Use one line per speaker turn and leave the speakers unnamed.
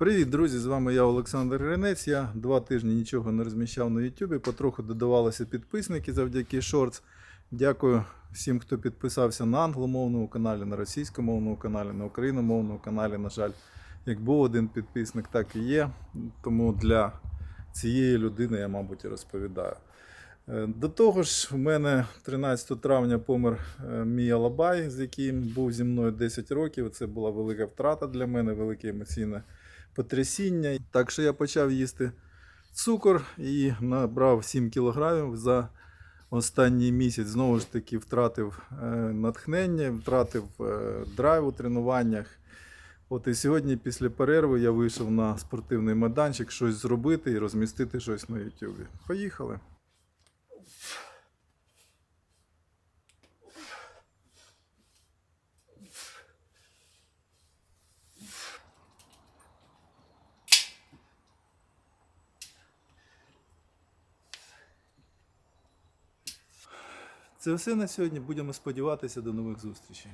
Привіт, друзі! З вами я, Олександр Гринець. Я два тижні нічого не розміщав на YouTube. Потроху додавалися підписники завдяки Shorts. Дякую всім, хто підписався на англомовному каналі, на російськомовному каналі, на україномовному каналі. На жаль, як був один підписник, так і є. Тому для цієї людини я, мабуть, розповідаю. Е, До того ж, в мене 13 травня помер е, мій Алабай, з яким був зі мною 10 років. Це була велика втрата для мене, велике емоційне потрясіння. Так що я почав їсти цукор і набрав 7 кілограмів за останній місяць. Знову ж таки, втратив е, натхнення, втратив е, драйв у тренуваннях. От і сьогодні, після перерви, я вийшов на спортивний майданчик щось зробити і розмістити щось на YouTube. Поїхали. Це все на сьогодні. Будемо сподіватися до нових зустрічей.